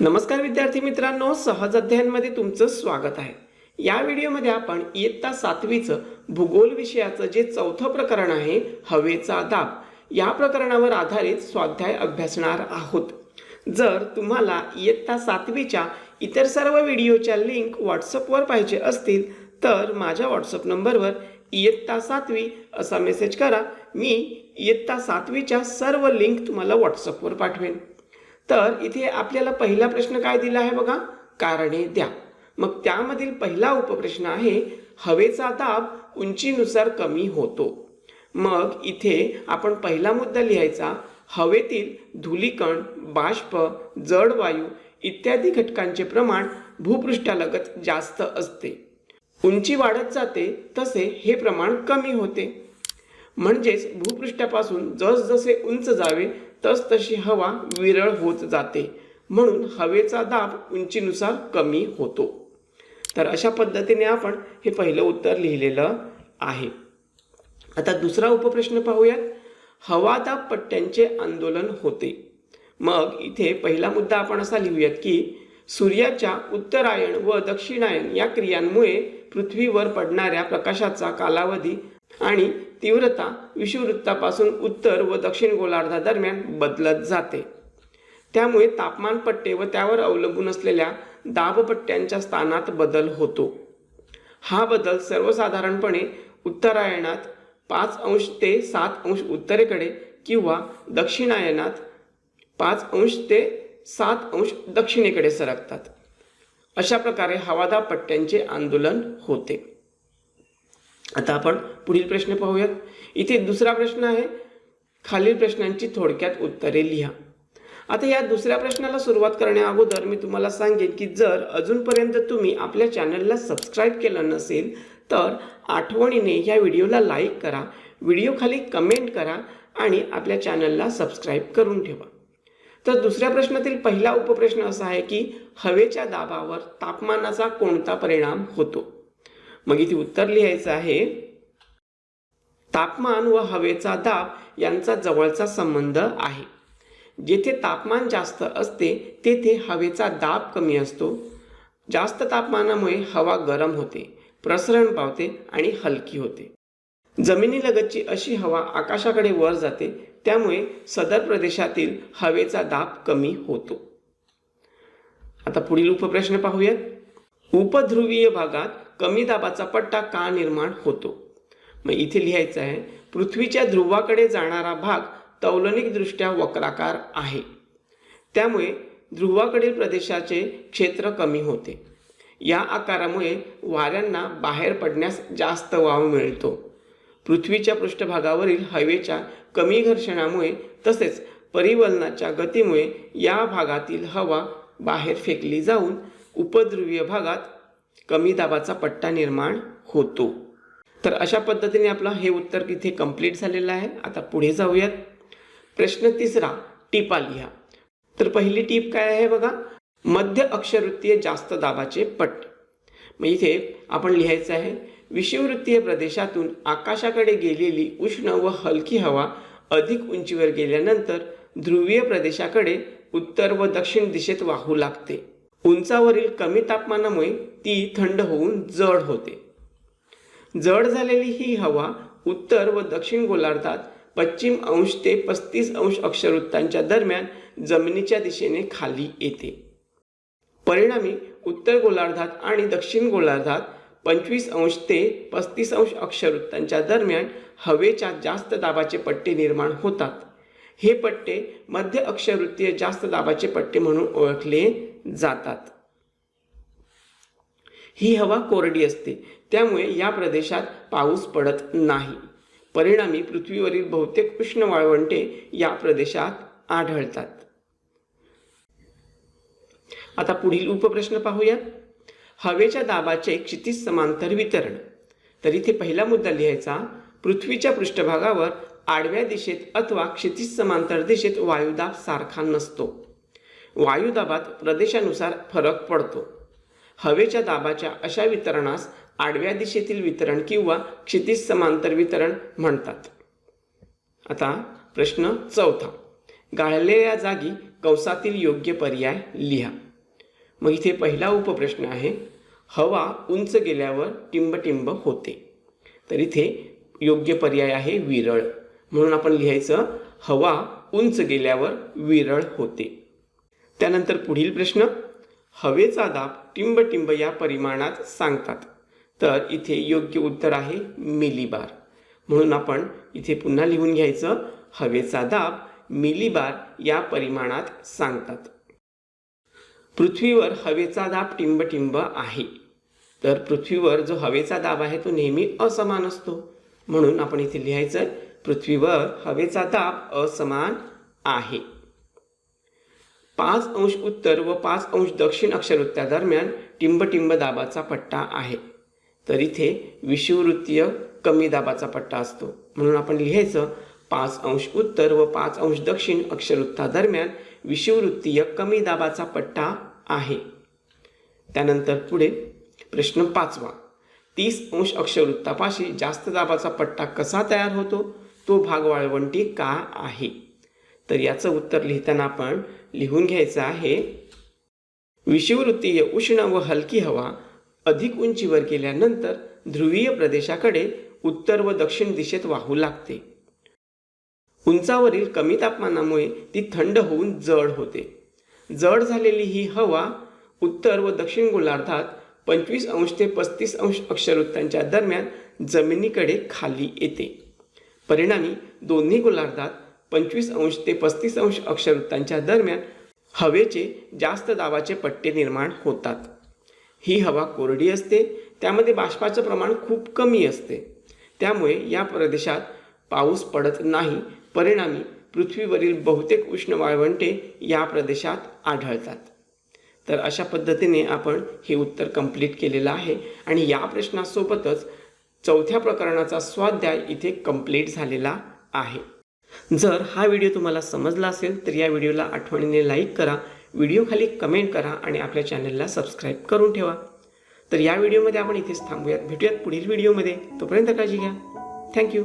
नमस्कार विद्यार्थी मित्रांनो सहज अध्ययनमध्ये तुमचं स्वागत आहे. या व्हिडिओमध्ये आपण इयत्ता सातवीचं भूगोल विषयाचं जे चौथं प्रकरण आहे हवेचा दाब या प्रकरणावर आधारित स्वाध्याय अभ्यासणार आहोत. जर तुम्हाला इयत्ता सातवीच्या इतर सर्व व्हिडिओच्या लिंक व्हॉट्सअपवर पाहिजे असतील तर माझ्या व्हॉट्सअप नंबरवर इयत्ता सातवी असा मेसेज करा. मी इयत्ता सातवीच्या सर्व लिंक तुम्हाला व्हॉट्सअपवर पाठवेन. तर इथे आपल्याला पहिला प्रश्न काय दिला आहे बघा? कारणे द्या. मग त्यामधील पहिला उपप्रश्न आहे हवेचा दाब उंचीनुसार कमी होतो. मग इथे आपण पहिला मुद्दा लिहायचा हवेतील धुलीकण बाष्प जड वायू इत्यादी घटकांचे प्रमाण भूपृष्ठालगत जास्त असते. उंची वाढत जाते तसे हे प्रमाण कमी होते. म्हणजेच भूपृष्ठापासून जसजसे उंच जावे तस तशी हवा विरळ होत जाते. म्हणून हवेचा दाब उंचीनुसार कमी होतो. तर अशा पद्धतीने आपण हे पहिलं उत्तर लिहिलेलं आहे. आता दुसरा उपप्रश्न पाहूयात. हवादाब पट्ट्यांचे आंदोलन होते. मग इथे पहिला मुद्दा आपण असा लिहूयात की सूर्याच्या उत्तरायण व दक्षिणायन या क्रियांमुळे पृथ्वीवर पडणाऱ्या प्रकाशाचा कालावधी आणि तीव्रता विषुववृत्तापासून उत्तर व दक्षिण गोलार्धादरम्यान बदलत जाते. त्यामुळे तापमान पट्टे व त्यावर अवलंबून असलेल्या दाबपट्ट्यांच्या स्थानात बदल होतो. हा बदल सर्वसाधारणपणे उत्तरायणात पाच अंश ते सात अंश उत्तरेकडे किंवा दक्षिणायनात पाच अंश ते सात अंश दक्षिणेकडे सरकतात. अशा प्रकारे हवादाब पट्ट्यांचे आंदोलन होते. आता आपण पुढील प्रश्न पाहूयात. इथे दुसरा प्रश्न आहे. खालील प्रश्नांची थोडक्यात उत्तरे लिहा. आता या दुसऱ्या प्रश्नाला सुरुवात करण्या अगोदर मी तुम्हाला सांगेन की जर अजूनपर्यंत तुम्ही आपल्या चॅनलला सबस्क्राईब केलं नसेल तर आठवणीने या व्हिडिओला लाईक करा व्हिडिओ खाली कमेंट करा आणि आपल्या चॅनलला सबस्क्राईब करून ठेवा. तर दुसऱ्या प्रश्नातील पहिला उपप्रश्न असा आहे की हवेच्या दाबावर तापमानाचा कोणता परिणाम होतो? मग इथे उत्तर लिहायचं आहे तापमान व हवेचा दाब यांचा जवळचा संबंध आहे. जेथे तापमान जास्त असते तेथे हवेचा दाब कमी असतो. जास्त तापमानामुळे हवा गरम होते प्रसरण पावते आणि हलकी होते. जमिनीलगतची अशी हवा आकाशाकडे वर जाते त्यामुळे सदर प्रदेशातील हवेचा दाब कमी होतो. आता पुढील उपप्रश्न पाहूयात. उपध्रुवीय भागात कमी दाबाचा पट्टा का निर्माण होतो? मग इथे लिहायचं आहे पृथ्वीच्या ध्रुवाकडे जाणारा भाग तौलनिकदृष्ट्या वक्राकार आहे. त्यामुळे ध्रुवाकडील प्रदेशाचे क्षेत्र कमी होते. या आकारामुळे वाऱ्यांना बाहेर पडण्यास जास्त वाव मिळतो. पृथ्वीच्या पृष्ठभागावरील हवेच्या कमी घर्षणामुळे तसेच परिवलनाच्या गतीमुळे या भागातील हवा बाहेर फेकली जाऊन उपध्रुवीय भागात कमी दाबाचा पट्टा निर्माण होतो. तर अशा पद्धतीने आपलं हे उत्तर तिथे कंप्लीट झालेलं आहे. आता पुढे जाऊयात. प्रश्न तिसरा टिपा लिहा. तर पहिली टीप काय आहे बघा? मध्य अक्षवृत्तीय जास्त दाबाचे पट. मग इथे आपण लिहायचं आहे विषुववृत्तीय प्रदेशातून आकाशाकडे गेलेली उष्ण व हलकी हवा अधिक उंचीवर गेल्यानंतर ध्रुवीय प्रदेशाकडे उत्तर व दक्षिण दिशेत वाहू लागते. उंचावरील कमी तापमानामुळे ती थंड होऊन जड होते. जड झालेली ही हवा उत्तर व दक्षिण गोलार्धात पश्चिम अंश ते पस्तीस अंश अक्षरवृत्तांच्या दरम्यान जमिनीच्या दिशेने खाली येते. परिणामी उत्तर गोलार्धात आणि दक्षिण गोलार्धात पंचवीस अंश ते पस्तीस अंश अक्षरवृत्तांच्या दरम्यान हवेच्या जास्त दाबाचे पट्टे निर्माण होतात. हे पट्टे मध्य अक्षरवृत्तीय जास्त दाबाचे पट्टे म्हणून ओळखले जातात. ही हवा कोरडी असते त्यामुळे या प्रदेशात पाऊस पडत नाही. परिणामी पृथ्वीवरील बहुतेक उष्ण वाळवंटे या प्रदेशात आढळतात. आता पुढील उपप्रश्न पाहूयात हवेच्या दाबाचे क्षितिज समांतर वितरण. तर इथे पहिला मुद्दा लिहायचा पृथ्वीच्या पृष्ठभागावर आडव्या दिशेत अथवा क्षितिज समांतर दिशेत वायुदाब सारखा नसतो. वायुदाबात प्रदेशानुसार फरक पडतो. हवेच्या दाबाच्या अशा वितरणास आडव्या दिशेतील वितरण किंवा क्षितिज समांतर वितरण म्हणतात. आता प्रश्न चौथा. गाळलेल्या जागी कंसातील योग्य पर्याय लिहा. मग इथे पहिला उपप्रश्न आहे हवा उंच गेल्यावर टिंबटिंब होते. तर इथे योग्य पर्याय आहे विरळ. म्हणून आपण लिहायचं हवा उंच गेल्यावर विरळ होते. त्यानंतर पुढील प्रश्न हवेचा दाब टिंबटिंब या परिमाणात सांगतात. तर इथे योग्य उत्तर आहे मिलीबार. म्हणून आपण इथे पुन्हा लिहून घ्यायचं हवेचा दाब मिलीबार या परिमाणात सांगतात. पृथ्वीवर हवेचा दाब टिंबटिंब आहे. तर पृथ्वीवर जो हवेचा दाब आहे तो नेहमी असमान असतो. म्हणून आपण इथे लिहायचं पृथ्वीवर हवेचा दाब असमान आहे. पाच अंश उत्तर व पाच अंश दक्षिण अक्षरवृत्तादरम्यान टिंबटिंब दाबाचा पट्टा आहे. तर इथे विषुववृत्तीय कमी दाबाचा पट्टा असतो. म्हणून आपण लिहायचं पाच अंश उत्तर व पाच अंश दक्षिण अक्षरवृत्तादरम्यान विषुववृत्तीय कमी दाबाचा पट्टा आहे. त्यानंतर पुढे प्रश्न पाचवा. तीस अंश अक्षरवृत्तापाशी जास्त दाबाचा पट्टा कसा तयार होतो? तो भाग वाळवंटी का आहे? तर याचं उत्तर लिहिताना आपण लिहून घ्यायचं आहे. विषुववृत्तीय उष्ण व हलकी हवा अधिक उंचीवर गेल्यानंतर ध्रुवीय प्रदेशाकडे उत्तर व दक्षिण दिशेत वाहू लागते. उंचावरील कमी तापमानामुळे ती थंड होऊन जड होते. जड झालेली ही हवा उत्तर व दक्षिण गोलार्धात पंचवीस अंश ते पस्तीस अंश अक्षरवृत्तांच्या दरम्यान जमिनीकडे खाली येते. परिणामी दोन्ही गोलार्धात पंचवीस अंश ते पस्तीस अंश अक्षरवृत्तांच्या दरम्यान हवेचे जास्त दाबाचे पट्टे निर्माण होतात. ही हवा कोरडी असते त्यामध्ये बाष्पाचं प्रमाण खूप कमी असते. त्यामुळे या प्रदेशात पाऊस पडत नाही परिणामी पृथ्वीवरील बहुतेक उष्ण वाळवंटे या प्रदेशात आढळतात. तर अशा पद्धतीने आपण हे उत्तर कंप्लीट केलेलं आहे आणि या प्रश्नासोबतच चौथ्या प्रकरणाचा स्वाध्याय इथे कंप्लीट झालेला आहे. जर हा व्हिडिओ तुम्हाला समजला असेल तर या व्हिडिओला आठवणीने लाईक करा व्हिडिओखाली कमेंट करा आणि आपल्या चॅनलला सबस्क्राईब करून ठेवा. तर या व्हिडिओमध्ये आपण इथेच थांबूयात. भेटूयात पुढील व्हिडिओमध्ये. तोपर्यंत काळजी घ्या. थँक्यू.